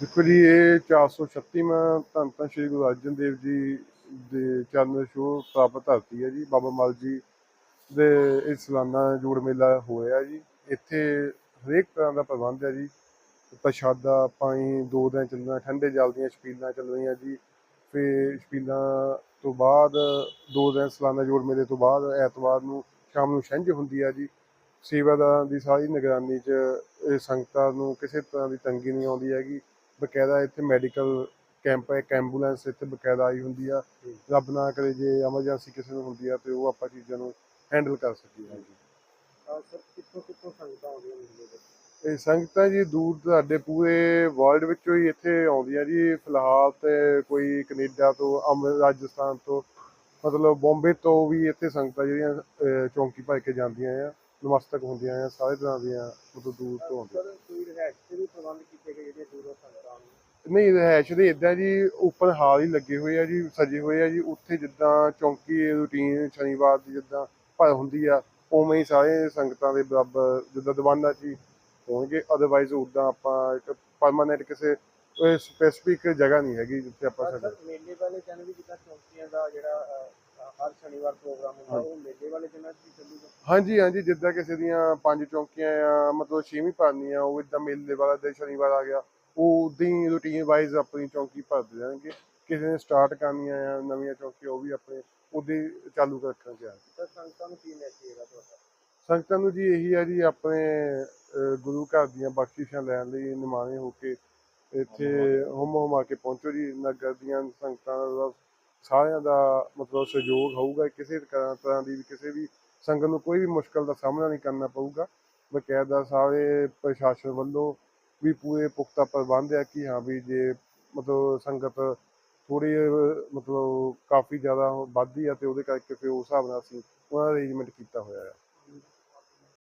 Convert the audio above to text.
ਦੇਖੋ ਜੀ, ਇਹ 436ਵਾਂ ਧੰਨ ਧੰਨ ਸ਼੍ਰੀ ਗੁਰੂ ਅਰਜਨ ਦੇਵ ਜੀ ਦੇ ਚਰਨ ਛੋਹ ਪ੍ਰਾਪਤ ਧਰਤੀ ਹੈ ਜੀ। ਬਾਬਾ ਮਲ ਜੀ ਦੇ ਇਸ ਸਾਲਾਨਾ ਜੋੜ ਮੇਲਾ ਹੋਇਆ ਜੀ। ਇੱਥੇ ਹਰੇਕ ਤਰ੍ਹਾਂ ਦਾ ਪ੍ਰਬੰਧ ਹੈ ਜੀ। ਪ੍ਰਸ਼ਾਦਾ, ਪਾਣੀ, ਦੋ ਦਿਨ ਚੱਲਣਾ, ਠੰਡੇ ਜਲ ਦੀਆਂ ਛਪੀਲਾਂ ਚੱਲ ਰਹੀਆਂ ਜੀ। ਫਿਰ ਛਪੀਲਾਂ ਤੋਂ ਬਾਅਦ, ਦੋ ਦਿਨ ਸਾਲਾਨਾ ਜੋੜ ਮੇਲੇ ਤੋਂ ਬਾਅਦ, ਐਤਵਾਰ ਨੂੰ ਸ਼ਾਮ ਨੂੰ ਛਿੰਝ ਹੁੰਦੀ ਹੈ ਜੀ। ਸੇਵਾਦਾਰਾਂ ਦੀ ਸਾਰੀ ਨਿਗਰਾਨੀ 'ਚ ਇਹ ਸੰਗਤਾਂ ਨੂੰ ਕਿਸੇ ਤਰ੍ਹਾਂ ਦੀ ਤੰਗੀ ਨਹੀਂ ਆਉਂਦੀ ਹੈਗੀ। ਬਕਾਇਦਾ ਇੱਥੇ ਮੈਡੀਕਲ ਕੈਂਪ ਹੈ ਇੱਕ ਐਂਬੂਲੈਂਸ ਇੱਥੇ ਬਕਾਇਦਾ ਆਈ ਹੁੰਦੀ ਆ। ਰੱਬ ਨਾ ਕਰੇ ਜੇ ਐਮਰਜੈਂਸੀ ਕਿਸੇ ਨੂੰ ਹੁੰਦੀ ਆ ਤੇ ਉਹ ਆਪਾਂ ਚੀਜ਼ਾਂ ਨੂੰ ਹੈਂਡਲ ਕਰ ਸਕੀਏ। ਹਾਂ ਜੀ ਸਰ ਕਿੱਥੋਂ ਕਿੱਥੋਂ ਸੰਗਤਾਂ ਆਉਂਦੀਆਂ ਇਹ ਸੰਗਤਾਂ ਜੀ ਦੂਰ ਤੁਹਾਡੇ ਪੂਰੇ ਵਰਲਡ ਵਿੱਚੋਂ ਹੀ ਇੱਥੇ ਆਉਂਦੀਆਂ ਜੀ। ਫਿਲਹਾਲ ਤੇ ਕੋਈ ਕੈਨੇਡਾ ਤੋਂ ਅੰਮ੍ਰਿਤ ਰਾਜਸਥਾਨ ਤੋਂ ਮਤਲਬ ਬੰਬੇ ਤੋਂ ਵੀ ਇੱਥੇ ਸੰਗਤਾਂ ਜਿਹੜੀਆਂ ਚੌਂਕੀ ਭਰ ਕੇ ਜਾਂਦੀਆਂ ਆ ਨਮਸਤਕ ਹੁੰਦੀਆਂ ਆ ਸਾਰੇ ਤਰ੍ਹਾਂ ਦੀਆਂ ਮਤਲਬ ਦੂਰ ਤੋਂ ਆਉਂਦੀਆਂ। ਕੋਈ ਰਿਹਾਇਸ਼ ਦੇ ਵੀ ਪ੍ਰਬੰਧ ਕੀਤੇ ਗਏ ਜਿਹੜੇ ਦੂਰੋਂ ਸੰਗਤਾਂ ਆਉਂਦੀਆਂ ਨਹੀਂ ਰਹਿਸ਼ ਦੇ ਇਦਾਂ ਜੀ ਉੱਪਰ ਹਾਲ ਹੀ ਲੱਗੇ ਹੋਏ ਆ ਜੀ ਸਜੇ ਹੋਏ ਆ ਜੀ ਉੱਥੇ ਜਿੱਦਾਂ ਚੌਂਕੀ ਰੂਟੀਨ ਸ਼ਨੀਵਾਰ ਦੀ ਜਿੱਦਾਂ ਭਰ ਹੁੰਦੀ ਆ ਉਵੇਂ ਹੀ ਸਾਰੇ ਸੰਗਤਾਂ ਦੇ ਬਰਾਬਰ ਜਿੱਦਾਂ ਦੀਵਾਨਾਂ 'ਚ ਹੀ ਹੋਣਗੇ ਅਦਰਵਾਈਜ਼ ਉਦਾਂ ਆਪਾਂ ਇੱਕ ਪਰਮਾਨੈਂਟ ਕਿਸੇ ਸਪੈਸੀਫਿਕ ਜਗ੍ਹਾ ਨਹੀਂ ਹੈਗੀ ਜਿੱਥੇ ਆਪਾਂ ਸਾਡੇ ਮੇਲੇ ਵਾਲੇ ਦਿਨ ਵੀ ਜਿੱਦਾਂ ਚੌਂਕੀਆਂ ਦਾ ਜਿਹੜਾ ਹਰ ਸ਼ਨੀਵਾਰ ਪ੍ਰੋਗਰਾਮ ਹੁੰਦਾ ਉਹ ਮੇਲੇ ਵਾਲੇ ਦਿਨਾਂ 'ਚ ਵੀ ਚੱਲੂਗਾ ਹਾਂਜੀ ਹਾਂਜੀ ਜਿੱਦਾਂ ਕਿਸੇ ਦੀਆਂ ਪੰਜ ਚੌਂਕੀਆਂ ਆ ਮਤਲਬ ਛੇਵੀਂ ਭਰਨੀ ਆ ਉਹ ਇਦਾਂ ਮੇਲੇ ਵਾਲਾ ਦਿਨ ਸ਼ਨੀਵਾਰ ਆ ਗਿਆ ਉਹ ਉਦਾਂ ਹੀ ਰੂਟੀਨ ਵਾਈਜ਼ ਆਪਣੀ ਚੌਂਕੀ ਭਰਦੇ ਜਾਣਗੇ। ਕਿਸੇ ਨੇ ਸਟਾਰਟ ਕਰਨੀਆਂ ਆ ਨਵੀਆਂ ਚੌਂਕੀਆਂ ਉਹ ਵੀ ਆਪਣੇ ਹੀ ਚਾਲੂ ਰੱਖਣ ਚ ਆ ਸਰ ਸੰਗਤਾਂ ਨੂੰ ਕੀ ਮੈਸੇਜ ਤੁਹਾਡਾ? ਸੰਗਤਾਂ ਨੂੰ ਜੀ ਇਹੀ ਆ ਜੀ ਆਪਣੇ ਗੁਰੂ ਘਰ ਦੀਆਂ ਬਖਸ਼ਿਸ਼ਾਂ ਲੈਣ ਲਈ ਨਿਮਾਣੇ ਹੋ ਕੇ ਇੱਥੇ ਹੁਮ ਹੁਮਾ ਕੇ ਪਹੁੰਚੋ ਜੀ ਨਗਰ ਦੀਆਂ ਸੰਗਤਾਂ ਦਾ ਸਾਰਿਆਂ ਦਾ ਮਤਲਬ ਸਹਿਯੋਗ ਹੋਊਗਾ, ਕਿਸੇ ਤਰ੍ਹਾਂ ਦੀ ਕਿਸੇ ਵੀ ਸੰਗਤ ਨੂੰ ਕੋਈ ਵੀ ਮੁਸ਼ਕਲ ਦਾ ਸਾਹਮਣਾ ਨਹੀਂ ਕਰਨਾ ਪਊਗਾ। ਬਕਾਇਦਾ ਸਾਰੇ ਪ੍ਰਸ਼ਾਸਨ ਵੱਲੋਂ ਵੀ ਪੂਰੇ ਪੁਖਤਾ ਪ੍ਰਬੰਧ ਹੈ ਕਿ ਹਾਂ ਵੀ ਜੇ ਮਤਲਬ ਸੰਗਤ ਥੋੜੀ ਮਤਲਬ ਕਾਫੀ ਜ਼ਿਆਦਾ ਵੱਧਦੀ ਆ ਤੇ ਉਹਦੇ ਕਰਕੇ ਫਿਰ ਉਸ ਹਿਸਾਬ ਨਾਲ ਅਸੀਂ ਉਹਨਾਂ ਦਾ ਅਰੇਂਜਮੈਂਟ ਕੀਤਾ ਹੋਇਆ ਹੈ।